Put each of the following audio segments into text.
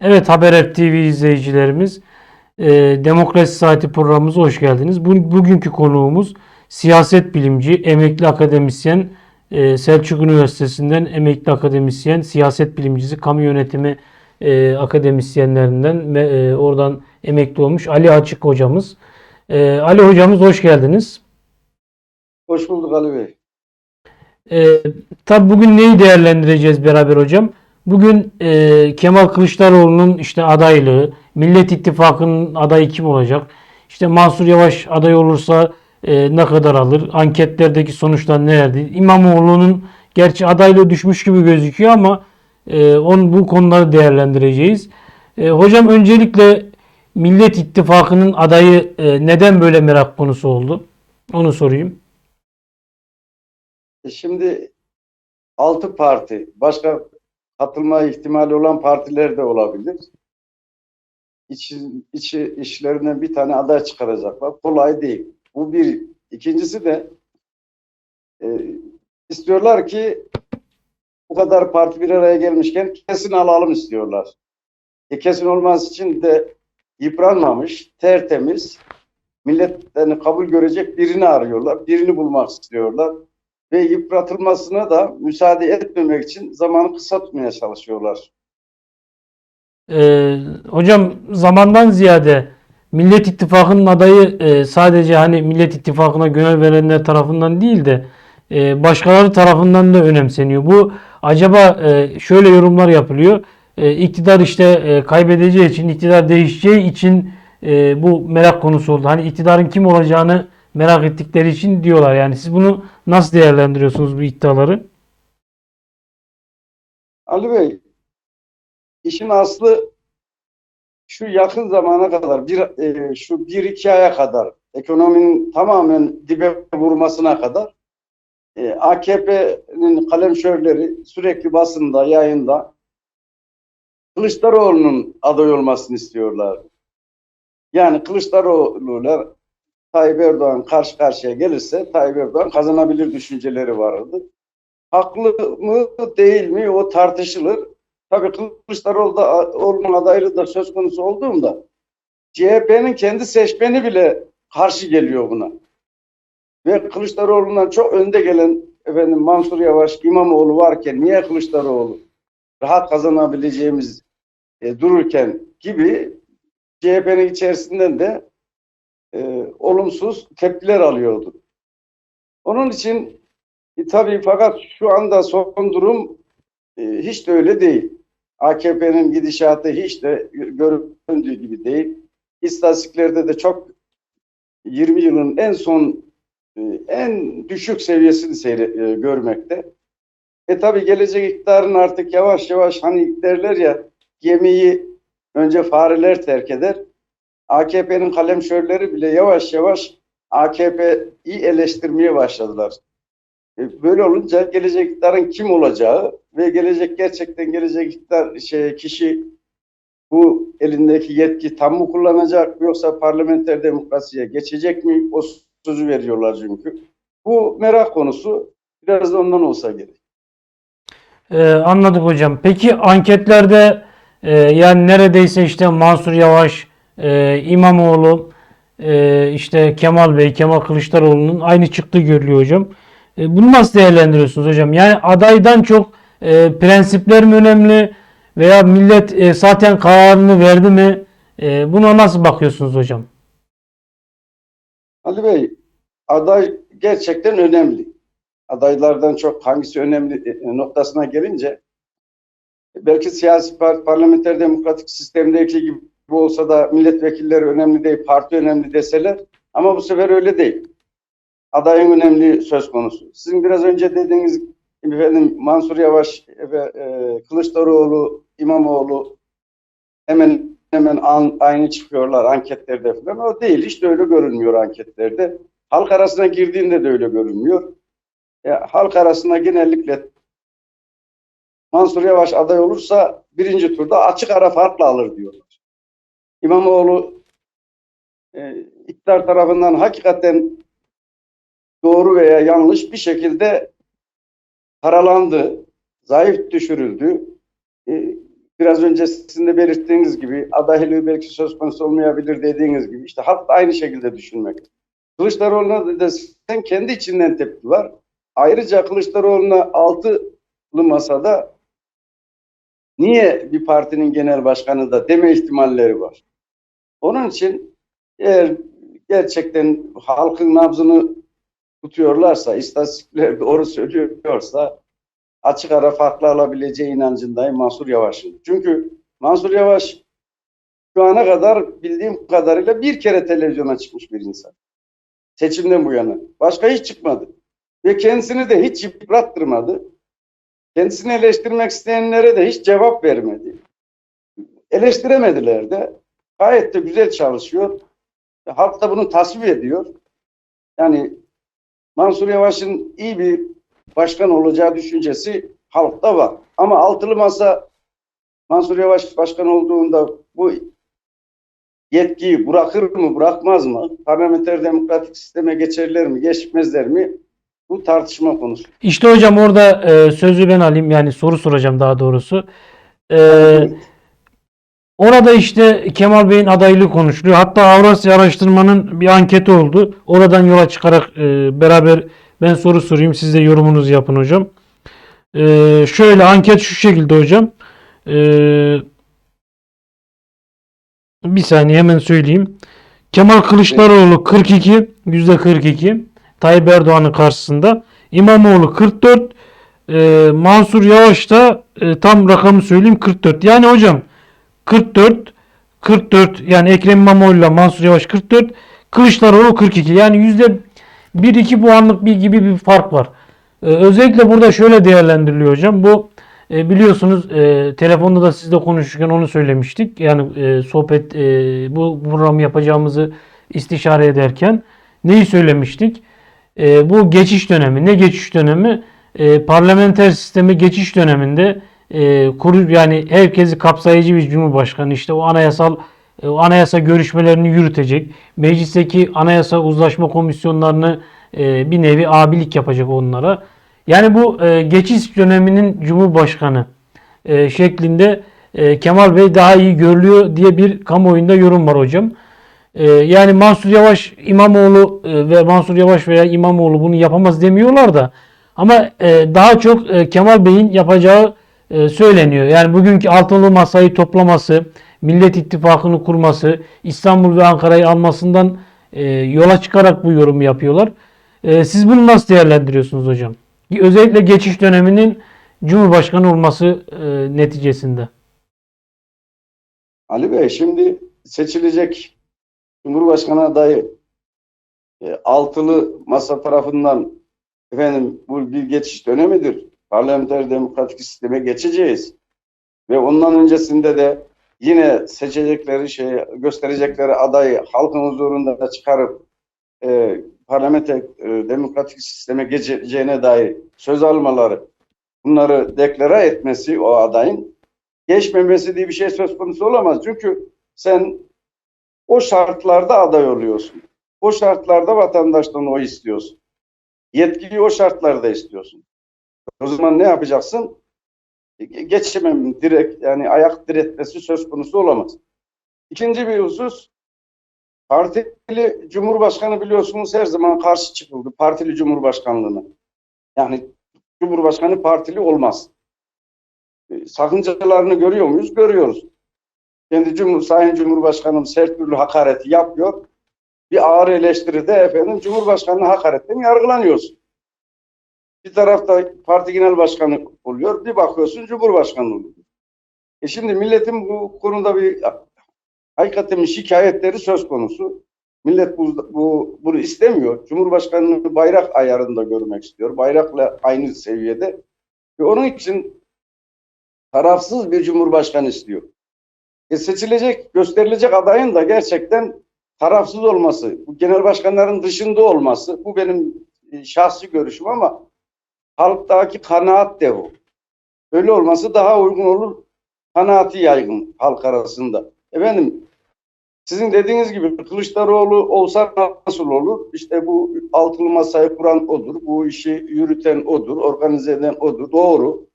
Evet Haber TV izleyicilerimiz e, Demokrasi Saati programımıza hoş geldiniz. Bu, bugünkü konuğumuz siyaset bilimci, emekli akademisyen, e, Selçuk Üniversitesi'nden emekli akademisyen, siyaset bilimcisi, kamu yönetimi e, akademisyenlerinden ve e, oradan emekli olmuş Ali Açık hocamız. E, Ali hocamız hoş geldiniz. Hoş bulduk Ali Bey. E, tabi bugün neyi değerlendireceğiz beraber hocam? Bugün e, Kemal Kılıçdaroğlu'nun işte adaylığı, Millet İttifakı'nın adayı kim olacak? İşte Mansur Yavaş aday olursa e, ne kadar alır? Anketlerdeki sonuçlar nelerdi? İmamoğlu'nun gerçi adaylığı düşmüş gibi gözüküyor ama e, onun bu konuları değerlendireceğiz. E, hocam öncelikle Millet İttifakı'nın adayı e, neden böyle merak konusu oldu? Onu sorayım. E Şimdi altı parti, başka katılma ihtimali olan partiler de olabilir. İçi, içi işlerinden bir tane aday çıkaracaklar. Kolay değil. Bu bir. İkincisi de e, istiyorlar ki bu kadar parti bir araya gelmişken kesin alalım istiyorlar. E, kesin olması için de yıpranmamış, tertemiz, milletlerini kabul görecek birini arıyorlar. Birini bulmak istiyorlar ve yıpratılmasına da müsaade etmemek için zamanı kısa tutmaya çalışıyorlar. Ee, hocam zamandan ziyade Millet İttifakı'nın adayı e, sadece hani Millet İttifakı'na gönül verenler tarafından değil de e, başkaları tarafından da önemseniyor. Bu acaba e, şöyle yorumlar yapılıyor. E, iktidar işte e, kaybedeceği için, iktidar değişeceği için e, bu merak konusu oldu. Hani iktidarın kim olacağını merak ettikleri için diyorlar. Yani siz bunu nasıl değerlendiriyorsunuz bu iddiaları? Ali Bey, işin aslı şu yakın zamana kadar, bir, e, şu bir iki aya kadar, ekonominin tamamen dibe vurmasına kadar e, AKP'nin kalemşörleri sürekli basında, yayında Kılıçdaroğlu'nun aday olmasını istiyorlar. Yani Kılıçdaroğlu'yla Tayyip Erdoğan karşı karşıya gelirse Tayyip Erdoğan kazanabilir düşünceleri vardı. Haklı mı değil mi o tartışılır. Tabii Kılıçdaroğlu da olma adaylığı da söz konusu olduğunda CHP'nin kendi seçmeni bile karşı geliyor buna. Ve Kılıçdaroğlu'ndan çok önde gelen efendim Mansur Yavaş, İmamoğlu varken niye Kılıçdaroğlu rahat kazanabileceğimiz e, dururken gibi CHP'nin içerisinden de e, olumsuz tepkiler alıyordu. Onun için e, tabii fakat şu anda son durum e, hiç de öyle değil. AKP'nin gidişatı hiç de göründüğü gibi değil. İstatistiklerde de çok 20 yılın en son e, en düşük seviyesini seyre, e, görmekte. E tabii gelecek iktidarın artık yavaş yavaş hani derler ya gemiyi önce fareler terk eder. AKP'nin kalemşörleri bile yavaş yavaş AKP'yi eleştirmeye başladılar. E, Böyle olunca gelecek iktidarın kim olacağı ve gelecek gerçekten gelecek iktidar şey, kişi bu elindeki yetki tam mı kullanacak yoksa parlamenter demokrasiye geçecek mi? O sözü veriyorlar çünkü. Bu merak konusu biraz da ondan olsa gerek. Ee, anladık hocam. Peki anketlerde e, yani neredeyse işte Mansur Yavaş, e, İmamoğlu, e, işte Kemal Bey, Kemal Kılıçdaroğlu'nun aynı çıktığı görülüyor hocam. E, bunu nasıl değerlendiriyorsunuz hocam? Yani adaydan çok e, prensipler mi önemli veya millet e, zaten kararını verdi mi? E, buna nasıl bakıyorsunuz hocam? Ali Bey, aday gerçekten önemli. Adaylardan çok hangisi önemli e, noktasına gelince belki siyasi parlamenter demokratik sistemdeki gibi olsa da milletvekilleri önemli değil, parti önemli deseler ama bu sefer öyle değil. Adayın önemli söz konusu. Sizin biraz önce dediğiniz gibi efendim Mansur Yavaş ve e, Kılıçdaroğlu, İmamoğlu hemen hemen an, aynı çıkıyorlar anketlerde falan. O değil. Hiç de öyle görünmüyor anketlerde. Halk arasına girdiğinde de öyle görünmüyor. E, halk arasında genellikle Mansur Yavaş aday olursa birinci turda açık ara farkla alır diyorlar. İmamoğlu e, iktidar tarafından hakikaten doğru veya yanlış bir şekilde paralandı, zayıf düşürüldü. E, biraz önce sizin de belirttiğiniz gibi adaylığı belki söz konusu olmayabilir dediğiniz gibi işte halk da aynı şekilde düşünmek. Kılıçdaroğlu'na da sen kendi içinden tepki var. Ayrıca Kılıçdaroğlu'na altılı masada niye bir partinin genel başkanı da deme ihtimalleri var. Onun için eğer gerçekten halkın nabzını tutuyorlarsa, istatistikler doğru söylüyorsa açık ara farklı alabileceği inancındayım Mansur Yavaş'ın. Çünkü Mansur Yavaş şu ana kadar bildiğim kadarıyla bir kere televizyona çıkmış bir insan. Seçimden bu yana. Başka hiç çıkmadı. Ve kendisini de hiç yıprattırmadı. Kendisini eleştirmek isteyenlere de hiç cevap vermedi. Eleştiremediler de. Gayet de güzel çalışıyor. Halk da bunu tasvip ediyor. Yani Mansur Yavaş'ın iyi bir başkan olacağı düşüncesi halkta var. Ama altılı masa Mansur Yavaş başkan olduğunda bu yetkiyi bırakır mı bırakmaz mı? Parlamenter demokratik sisteme geçerler mi geçmezler mi? Bu tartışma konusu. İşte hocam orada e, sözü ben alayım yani soru soracağım daha doğrusu. E, orada işte Kemal Bey'in adaylığı konuşuluyor. Hatta Avrasya Araştırma'nın bir anketi oldu. Oradan yola çıkarak e, beraber ben soru sorayım. Siz de yorumunuzu yapın hocam. E, şöyle anket şu şekilde hocam. E, bir saniye hemen söyleyeyim. Kemal Kılıçdaroğlu 42, %42. Tayyip Erdoğan'ın karşısında. İmamoğlu 44, e, Mansur Yavaş da e, tam rakamı söyleyeyim 44. Yani hocam 44, 44 yani Ekrem İmamoğlu ile Mansur Yavaş 44, Kılıçdaroğlu 42. Yani yüzde 1-2 puanlık bir gibi bir fark var. E, özellikle burada şöyle değerlendiriliyor hocam. Bu e, biliyorsunuz e, telefonda da sizle konuşurken onu söylemiştik. Yani e, sohbet e, bu programı yapacağımızı istişare ederken neyi söylemiştik? E, bu geçiş dönemi. Ne geçiş dönemi? E, parlamenter sisteme geçiş döneminde e, kuru yani herkesi kapsayıcı bir cumhurbaşkanı işte o anayasal e, o anayasa görüşmelerini yürütecek. Meclisteki anayasa uzlaşma komisyonlarını e, bir nevi abilik yapacak onlara. Yani bu e, geçiş döneminin cumhurbaşkanı e, şeklinde e, Kemal Bey daha iyi görülüyor diye bir kamuoyunda yorum var hocam. E, yani Mansur Yavaş, İmamoğlu e, ve Mansur Yavaş veya İmamoğlu bunu yapamaz demiyorlar da ama e, daha çok e, Kemal Bey'in yapacağı e, söyleniyor. Yani bugünkü altılı masayı toplaması, Millet İttifakı'nı kurması, İstanbul ve Ankara'yı almasından e, yola çıkarak bu yorumu yapıyorlar. E, siz bunu nasıl değerlendiriyorsunuz hocam? Özellikle geçiş döneminin Cumhurbaşkanı olması neticesinde. Ali Bey şimdi seçilecek Cumhurbaşkanı adayı e, altılı masa tarafından efendim bu bir geçiş dönemidir. Parlamenter demokratik sisteme geçeceğiz. Ve ondan öncesinde de yine seçecekleri şey gösterecekleri adayı halkın huzurunda çıkarıp e, parlamenter e, demokratik sisteme geçeceğine dair söz almaları bunları deklare etmesi o adayın geçmemesi diye bir şey söz konusu olamaz. Çünkü sen o şartlarda aday oluyorsun. O şartlarda vatandaştan oy istiyorsun. Yetkiyi o şartlarda istiyorsun. O zaman ne yapacaksın? Ge- Geçemem direkt yani ayak diretmesi söz konusu olamaz. İkinci bir husus partili cumhurbaşkanı biliyorsunuz her zaman karşı çıkıldı partili cumhurbaşkanlığına. Yani cumhurbaşkanı partili olmaz. E, Sakıncalarını görüyor muyuz? Görüyoruz. Kendi Cumhur, Sayın Cumhurbaşkanımız her türlü hakareti yapıyor. Bir ağır eleştiride efendim Cumhurbaşkanı hakaretten yargılanıyorsun. Bir tarafta parti genel başkanı oluyor, bir bakıyorsun Cumhurbaşkanı oluyor. E şimdi milletin bu konuda bir hakikaten şikayetleri söz konusu. Millet bu, bu bunu istemiyor. Cumhurbaşkanını bayrak ayarında görmek istiyor. Bayrakla aynı seviyede. Ve onun için tarafsız bir cumhurbaşkanı istiyor. E seçilecek, gösterilecek adayın da gerçekten tarafsız olması, bu genel başkanların dışında olması, bu benim e, şahsi görüşüm ama halktaki kanaat de o. Öyle olması daha uygun olur. Kanaati yaygın halk arasında. Efendim sizin dediğiniz gibi Kılıçdaroğlu olsa nasıl olur? İşte bu altılı masayı kuran odur. Bu işi yürüten odur. Organize eden odur. Doğru.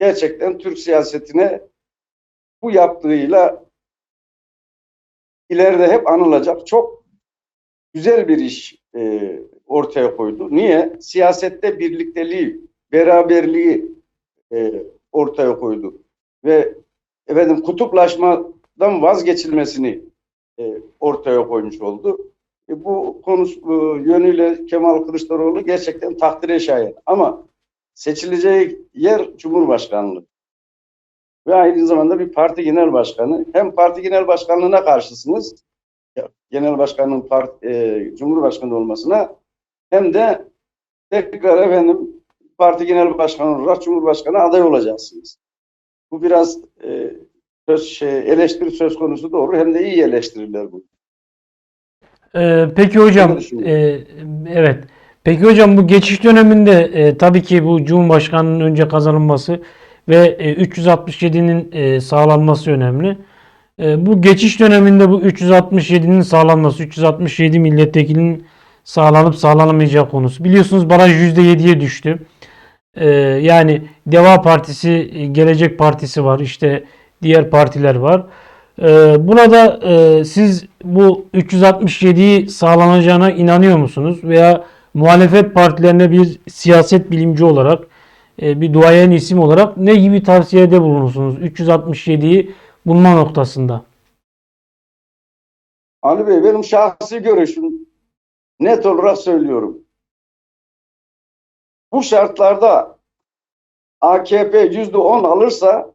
Gerçekten Türk siyasetine bu yaptığıyla ileride hep anılacak çok güzel bir iş e, ortaya koydu. Niye? Siyasette birlikteliği, beraberliği e, ortaya koydu. Ve efendim kutuplaşmadan vazgeçilmesini e, ortaya koymuş oldu. E, bu konu e, yönüyle Kemal Kılıçdaroğlu gerçekten takdire şayan. Ama seçileceği yer Cumhurbaşkanlığı. Ve aynı zamanda bir parti genel başkanı. Hem parti genel başkanlığına karşısınız, genel başkanın part, e, Cumhurbaşkanı olmasına hem de tekrar efendim parti genel başkanı olarak Cumhurbaşkanı aday olacaksınız. Bu biraz e, söz şey, eleştiri söz konusu doğru hem de iyi eleştiriler bu. Ee, peki hocam, e, evet. Peki hocam bu geçiş döneminde e, tabii ki bu Cumhurbaşkanı'nın önce kazanılması ve e, 367'nin e, sağlanması önemli. E, bu geçiş döneminde bu 367'nin sağlanması, 367 milletvekilinin sağlanıp sağlanamayacağı konusu. Biliyorsunuz baraj %7'ye düştü. E, yani Deva Partisi, e, Gelecek Partisi var, işte diğer partiler var. Ee, Buna da e, siz bu 367'yi sağlanacağına inanıyor musunuz? Veya muhalefet partilerine bir siyaset bilimci olarak, e, bir duayen isim olarak ne gibi tavsiyede bulunursunuz 367'yi bulma noktasında? Ali Bey benim şahsi görüşüm net olarak söylüyorum. Bu şartlarda AKP yüzde on alırsa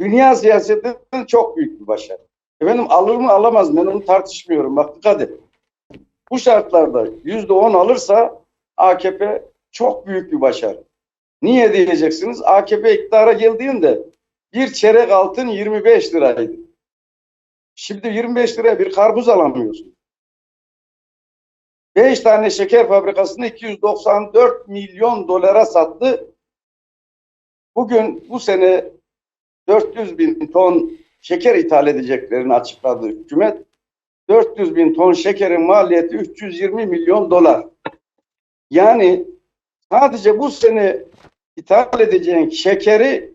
dünya siyasetinin çok büyük bir başarı. Efendim alır mı alamaz ben onu tartışmıyorum. Bak dikkat et. Bu şartlarda yüzde on alırsa AKP çok büyük bir başarı. Niye diyeceksiniz? AKP iktidara geldiğinde bir çeyrek altın 25 liraydı. Şimdi 25 liraya bir karpuz alamıyorsun. 5 tane şeker fabrikasını 294 milyon dolara sattı. Bugün bu sene 400 bin ton şeker ithal edeceklerini açıkladı hükümet. 400 bin ton şekerin maliyeti 320 milyon dolar. Yani sadece bu sene ithal edeceğin şekeri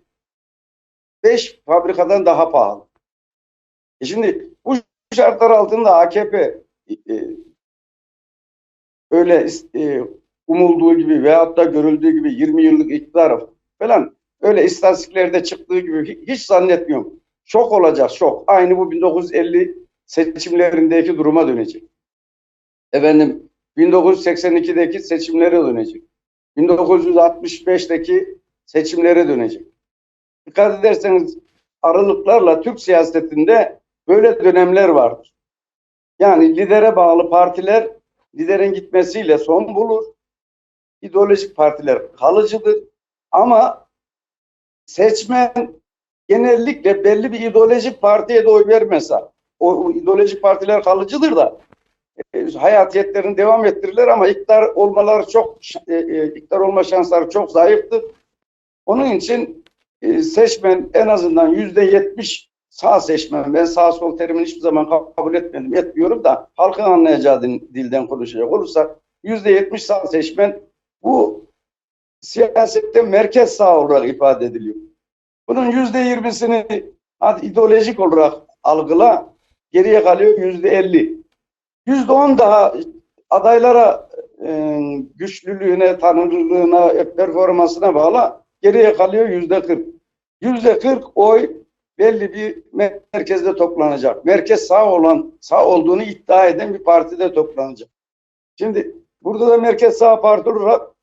5 fabrikadan daha pahalı. E şimdi bu şartlar altında AKP e, öyle e, umulduğu gibi veyahut da görüldüğü gibi 20 yıllık iktidar falan öyle istatistiklerde çıktığı gibi hi- hiç zannetmiyorum. Şok olacak şok. Aynı bu 1950 seçimlerindeki duruma dönecek. Efendim 1982'deki seçimlere dönecek. 1965'teki seçimlere dönecek. Dikkat ederseniz aralıklarla Türk siyasetinde böyle dönemler vardır. Yani lidere bağlı partiler liderin gitmesiyle son bulur. İdeolojik partiler kalıcıdır. Ama seçmen genellikle belli bir ideolojik partiye de oy vermezse o, o ideolojik partiler kalıcıdır da e, hayatiyetlerini devam ettirirler ama iktidar olmaları çok e, e, iktidar olma şansları çok zayıftır. Onun için e, seçmen en azından yüzde yetmiş sağ seçmen. Ben sağ sol terimini hiçbir zaman kabul etmedim, etmiyorum da halkın anlayacağı dilden konuşacak olursak yüzde yetmiş sağ seçmen bu siyasette merkez sağ olarak ifade ediliyor. Bunun yüzde yirmisini ideolojik olarak algıla geriye kalıyor yüzde elli. Yüzde on daha adaylara e, güçlülüğüne, tanınırlığına, performansına bağlı geriye kalıyor yüzde kırk. Yüzde kırk oy belli bir merkezde toplanacak. Merkez sağ olan, sağ olduğunu iddia eden bir partide toplanacak. Şimdi burada da merkez sağ parti olarak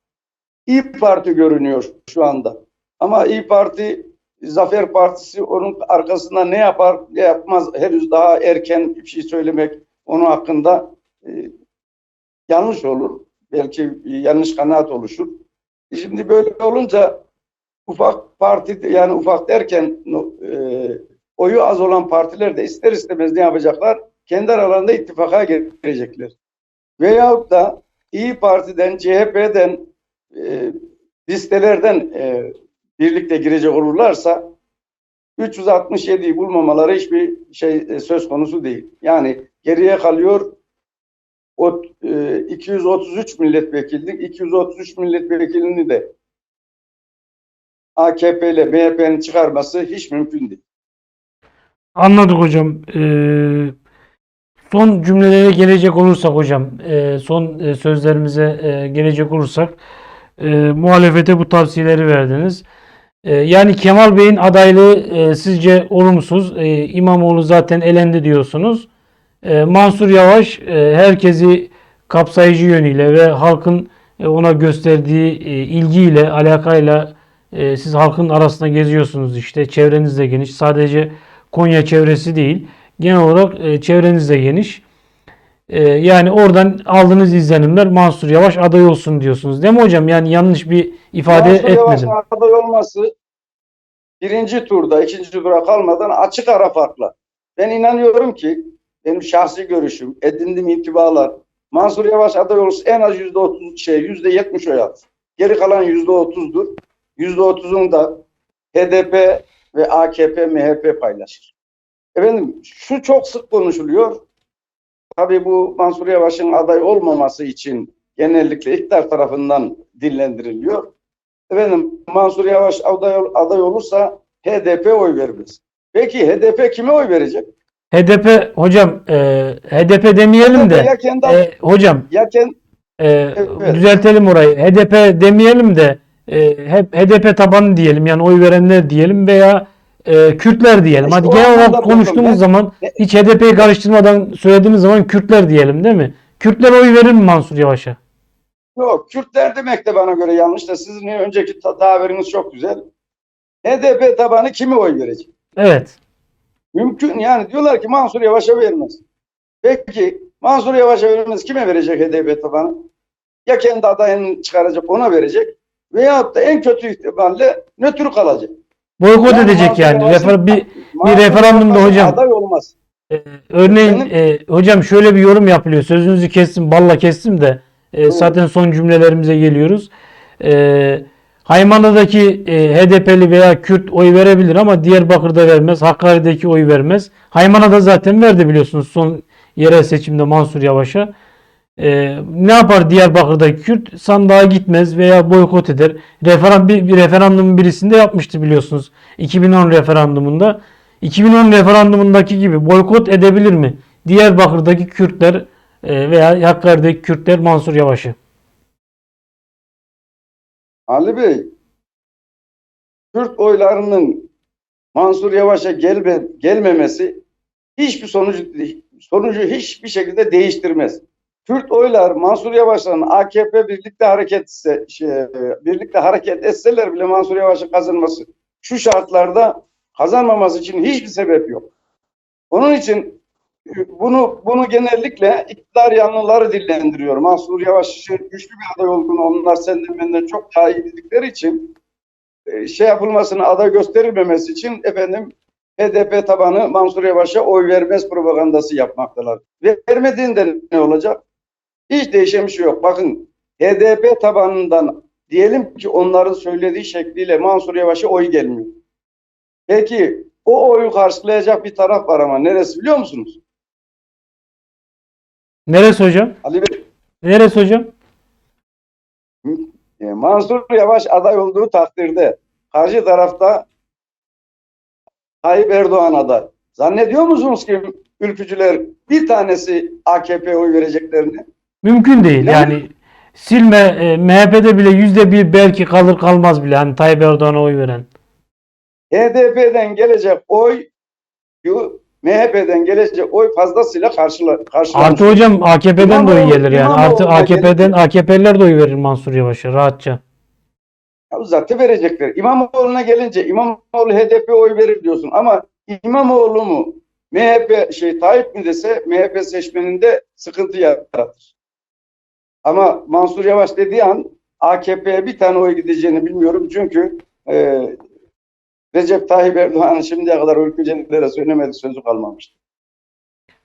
İyi Parti görünüyor şu anda. Ama İyi Parti, Zafer Partisi onun arkasında ne yapar, ne yapmaz henüz daha erken bir şey söylemek onun hakkında e, yanlış olur. Belki yanlış kanaat oluşur. Şimdi böyle olunca ufak parti yani ufak derken e, oyu az olan partiler de ister istemez ne yapacaklar? Kendi aralarında ittifaka girecekler. Veyahut da İyi Parti'den, CHP'den, e, listelerden e, birlikte girecek olurlarsa 367'yi bulmamaları hiçbir şey e, söz konusu değil. Yani geriye kalıyor o e, 233 milletvekillik 233 milletvekilini de AKP ile MHP'nin çıkarması hiç mümkün değil. Anladık hocam. Ee, son cümlelere gelecek olursak hocam, e, son e, sözlerimize e, gelecek olursak, e, muhalefete bu tavsiyeleri verdiniz. E, yani Kemal Bey'in adaylığı e, sizce olumsuz. İmamoğlu zaten elendi diyorsunuz. Mansur Yavaş herkesi kapsayıcı yönüyle ve halkın ona gösterdiği ilgiyle, alakayla e, siz halkın arasında geziyorsunuz işte. Çevreniz de geniş. Sadece Konya çevresi değil. Genel olarak e, çevreniz de geniş. E, yani oradan aldığınız izlenimler Mansur Yavaş aday olsun diyorsunuz. Değil mi hocam? Yani yanlış bir ifade Mansur etmedim. aday olması birinci turda, ikinci tura kalmadan açık ara farkla. Ben inanıyorum ki benim şahsi görüşüm, edindiğim intibalar Mansur Yavaş aday olursa en az yüzde otuz şey, yüzde yetmiş oy alır. Geri kalan yüzde otuzdur. Yüzde otuzunu da HDP ve AKP, MHP paylaşır. Efendim şu çok sık konuşuluyor. Tabii bu Mansur Yavaş'ın aday olmaması için genellikle iktidar tarafından dillendiriliyor. Efendim Mansur Yavaş aday, aday olursa HDP oy vermez. Peki HDP kime oy verecek? HDP hocam e, HDP demeyelim de Ya kendi, e, hocam ya kendi e, Evet. düzeltelim orayı. HDP demeyelim de e, hep HDP tabanı diyelim. Yani oy verenler diyelim veya e, Kürtler diyelim. İşte Hadi genel olarak konuştuğumuz ben. zaman E- hiç HDP'yi karıştırmadan söylediğimiz zaman Kürtler diyelim değil mi? Kürtler oy verir mi Mansur Yavaş'a? yok Kürtler demek de bana göre yanlış da sizin önceki ta- tabiriniz çok güzel. HDP tabanı kime oy verecek? Evet. Mümkün yani diyorlar ki Mansur Yavaş'a vermez. Peki Mansur Yavaş'a vermez kime verecek HDP tabanı? Ya kendi adayını çıkaracak ona verecek veyahut da en kötü ihtimalle nötr kalacak. Boykot Yani edecek yani. Refer- bir Mansur referandumda hocam- Aday olmaz. Ee, örneğin e, hocam şöyle bir yorum yapılıyor. Sözünüzü kestim, balla kestim de e, zaten son cümlelerimize geliyoruz. E, Haymana'daki e, HDP'li veya Kürt oy verebilir ama Diyarbakır'da vermez. Hakkari'deki oy vermez. Haymana'da zaten verdi biliyorsunuz son yerel seçimde Mansur Yavaş'a. E, ne yapar Diyarbakır'daki Kürt? Sandığa gitmez veya boykot eder. Referan, bir, bir referandumun birisinde yapmıştı biliyorsunuz. 2010 referandumunda. 2010 referandumundaki gibi boykot edebilir mi? Diyarbakır'daki Kürtler e, veya Hakkari'deki Kürtler Mansur Yavaş'ı. Ali Bey, Kürt oylarının Mansur Yavaş'a gelme, gelmemesi hiçbir sonucu sonucu hiçbir şekilde değiştirmez. Kürt oylar Mansur Yavaş'la AKP birlikte hareket etse, şey, birlikte hareket etseler bile Mansur Yavaş'ın kazanması şu şartlarda kazanmaması için hiçbir sebep yok. Onun için e, bunu bunu genellikle iktidar yanlıları dillendiriyor. Mansur Yavaş'ın güçlü bir aday olduğunu onlar senden benden çok daha iyi bildikleri için e, şey yapılmasını aday gösterilmemesi için efendim HDP tabanı Mansur Yavaş'a oy vermez propagandası yapmaktalar. Vermediğinde ne olacak? Hiç değişen bir şey yok. Bakın HDP tabanından diyelim ki onların söylediği şekliyle Mansur Yavaş'a oy gelmiyor. Peki o oyu karşılayacak bir taraf var ama neresi biliyor musunuz? Neresi hocam? Ali Bey, Neresi hocam? e, Mansur Yavaş aday olduğu takdirde karşı tarafta Tayyip Erdoğan aday. Zannediyor musunuz ki ülkücüler bir tanesi AKP'ye oy vereceklerini? Mümkün değil. Yani- Yani silme e, MHP'de bile yüzde bir belki kalır kalmaz bile. Hani Tayyip Erdoğan'a oy veren. HDP'den gelecek oy MHP'den gelecek oy fazlasıyla karşıla, karşılanmış. Artı hocam AKP'den de oy gelir yani. Artı AKP'den gelir. AKP'liler de oy verir Mansur Yavaş'a rahatça. Ya zaten verecekler. İmamoğlu'na gelince İmamoğlu HDP oy verir diyorsun ama İmamoğlu mu MHP şey Tayyip mi dese MHP seçmeninde sıkıntı yaratır. Ama Mansur Yavaş dediği an AKP'ye bir tane oy gideceğini bilmiyorum çünkü e, Recep Tayyip Erdoğan'ın şimdiye kadar ülkücülere söylemediği sözü kalmamıştı.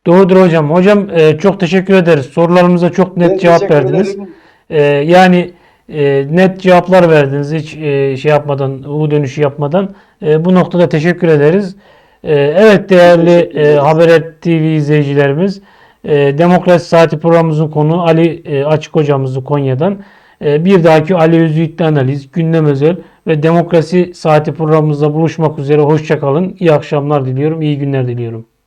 Doğrudur hocam. Hocam e, çok teşekkür ederiz. Sorularımıza çok net Ben cevap verdiniz. ederim. Ee, yani e, net cevaplar verdiniz hiç e, şey yapmadan, U dönüşü yapmadan. E, bu noktada teşekkür ederiz. E, evet değerli e. Habernet TV izleyicilerimiz, e, Demokrasi Saati programımızın konu Ali e, Açık hocamızı Konya'dan. E, bir dahaki Ali Özüyük'te analiz, gündem özel ve Demokrasi Saati programımızda buluşmak üzere. Hoşçakalın. İyi akşamlar diliyorum. İyi günler diliyorum.